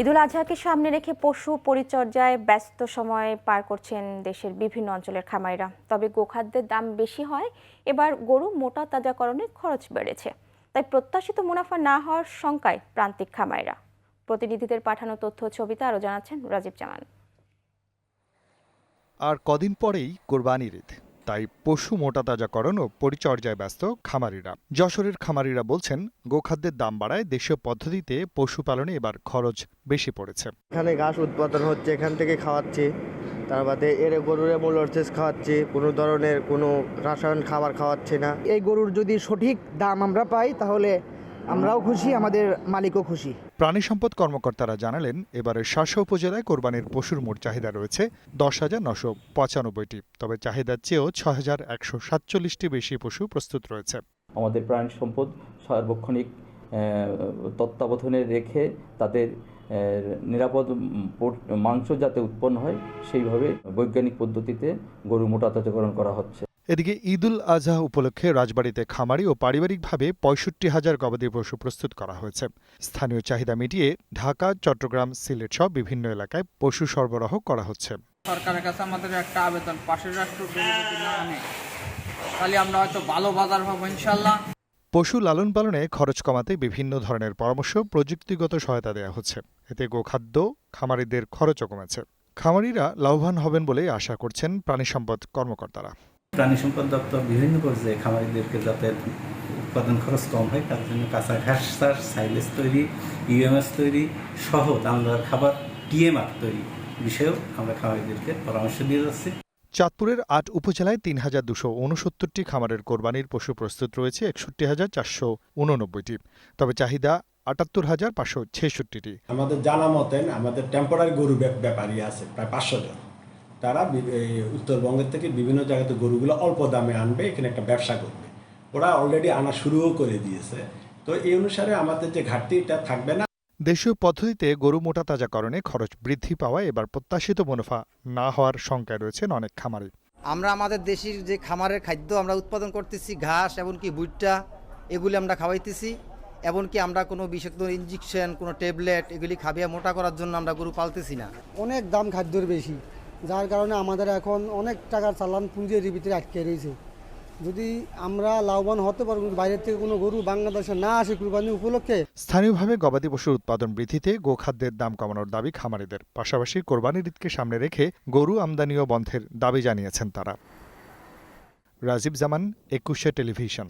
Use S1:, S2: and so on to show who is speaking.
S1: ঈদুল আজহাকে সামনে রেখে পশু পরিচর্যায় ব্যস্ত সময় পার করছেন দেশের বিভিন্ন অঞ্চলের খামারিরা। তবে গোখাদ্যের দাম বেশি হয়, এবার গরু মোটা তাজাকরণে খরচ বেড়েছে। তাই প্রত্যাশিত মুনাফা না হওয়ার শঙ্কায় প্রান্তিক খামারিরা। প্রতিনিধিদের পাঠানো তথ্য ছবিতে আরও জানাচ্ছেন রাজীব জামান।
S2: আর কদিন পরেই কোরবানির ঈদ। তাই পশু মোটা মোটাতাজাকরণ ও পরিচর্যায় ব্যস্ত খামারিরা। যশোরের খামারিরা বলছেন, গোখাদ্যের দাম বাড়ায় দেশীয় পদ্ধতিতে পশুপালনে এবার খরচ বেশি পড়েছে।
S3: এখানে ঘাস উৎপাদন হচ্ছে, এখান থেকে খাওয়াচ্ছি। তার বাদে এর গরুরে মোলরসেস খাওয়াচ্ছি, কোনো ধরনের কোনো রাসায়ন খাবার খাওয়াচ্ছে না।
S4: এই গরুর যদি সঠিক দাম আমরা পাই, তাহলে আমরাও খুশি আমাদের মালিকও খুশি।
S2: প্রাণী সম্পদ কর্মকর্তারা জানালেন এবারের শাসা উপজেলায় কোরবানির পশুর মোট চাহিদা রয়েছে দশ হাজার নশো পঁচানব্বইটি। তবে চাহিদার চেয়েও ছ হাজার একশো সাতচল্লিশটি বেশি পশু প্রস্তুত রয়েছে।
S5: আমাদের প্রাণী সম্পদ সার্বক্ষণিক তত্ত্বাবধানে রেখে তাদের নিরাপদ মাংস যাতে উৎপন্ন হয় সেইভাবে বৈজ্ঞানিক পদ্ধতিতে গরু মোটাতাজাকরণ করা হচ্ছে।
S2: এদিকে ঈদুল আজহা উপলক্ষে রাজবাড়িতে খামারি ও পারিবারিকভাবে পঁয়ষট্টি হাজার গবাদি পশু প্রস্তুত করা হয়েছে। স্থানীয় চাহিদা মিটিয়ে ঢাকা চট্টগ্রাম সিলেট সহ বিভিন্ন এলাকায় পশু সরবরাহ করা হচ্ছে।
S6: সরকারের কাছে আমাদের একটা আবেদন পাশের রাষ্ট্র তাহলে আমরা হয়তো ভালো বাজার পাবো ইনশাল্লাহ।
S2: পশু লালন পালনে খরচ কমাতে বিভিন্ন ধরনের পরামর্শ প্রযুক্তিগত সহায়তা দেওয়া হচ্ছে। এতে গোখাদ্য খামারিদের খরচও কমেছে। খামারিরা লাভবান হবেন বলে আশা করছেন প্রাণী সম্পদ কর্মকর্তারা।
S7: প্রাণী সম্পদ দপ্তর বিভিন্ন পর্যায়ে খামারিদেরকে যাতে উৎপাদন খরচ কম হয় তার জন্য কাঁচা ঘাস চাষ সাইলেজ তৈরি ইউএমএস তৈরি সহ দামদার খাবার টিএমআর তৈরি বিষয়েও আমরা খামারিদেরকে পরামর্শ দিয়ে যাচ্ছি।
S2: চাঁদপুরের আট উপজেলায় তিন হাজার দুশো উনসত্তরটি খামারের কোরবানির পশু প্রস্তুত রয়েছে একষট্টি হাজার চারশো উননব্বইটি তবে চাহিদা আটাত্তর হাজার পাঁচশো ছেষট্টিটি।
S8: আমাদের জানা মতেন আমাদের টেম্পোরারি গরু ব্যাপারী আছে প্রায় পাঁচশো জন। তারা উত্তরবঙ্গের থেকে বিভিন্ন জায়গাতে গরুগুলো অল্প দামে আনবে এখানে একটা ব্যবসা করবে। ওরা অলরেডি আনা শুরুও করে দিয়েছে। তো এই অনুসারে আমাদের যে ঘাটতিটা থাকবে না।
S2: দেশীয় পদ্ধতিতে গরু মোটা তাজাকরণে খরচ বৃদ্ধি পাওয়ায় এবার প্রত্যাশিত মুনাফা না হওয়ার শঙ্কায় রয়েছেন অনেক খামারি।
S9: আমরা আমাদের দেশের যে খামারের খাদ্য আমরা উৎপাদন করতেছি ঘাস এমনকি ভুট্টা এগুলি আমরা খাওয়াইতেছি। এমনকি আমরা কোনো বিষাক্ত ইঞ্জেকশন কোনো ট্যাবলেট এগুলি খাবিয়ে মোটা করার জন্য আমরা গরু পালতেছি না।
S4: অনেক দাম খাদ্যের বেশি। যার কারণে আমাদের এখন অনেক টাকার চালান পুঁজি এর ভিতরে আটকে রয়েছে। যদি আমরা লাভবান হতে পারব বাইরের থেকে কোনো গরু বাংলাদেশে না আসে কুরবানি উপলক্ষে,
S2: স্থানীয়ভাবে গবাদি পশুর উৎপাদন বৃদ্ধিতে গোখাদ্যের দাম কমানোর দাবি খামারিদের। পাশাপাশি কোরবানির ঈদকে সামনে রেখে গরু আমদানিও বন্ধের দাবি জানিয়েছেন তারা। রাজীব জামান, একুশে টেলিভিশন।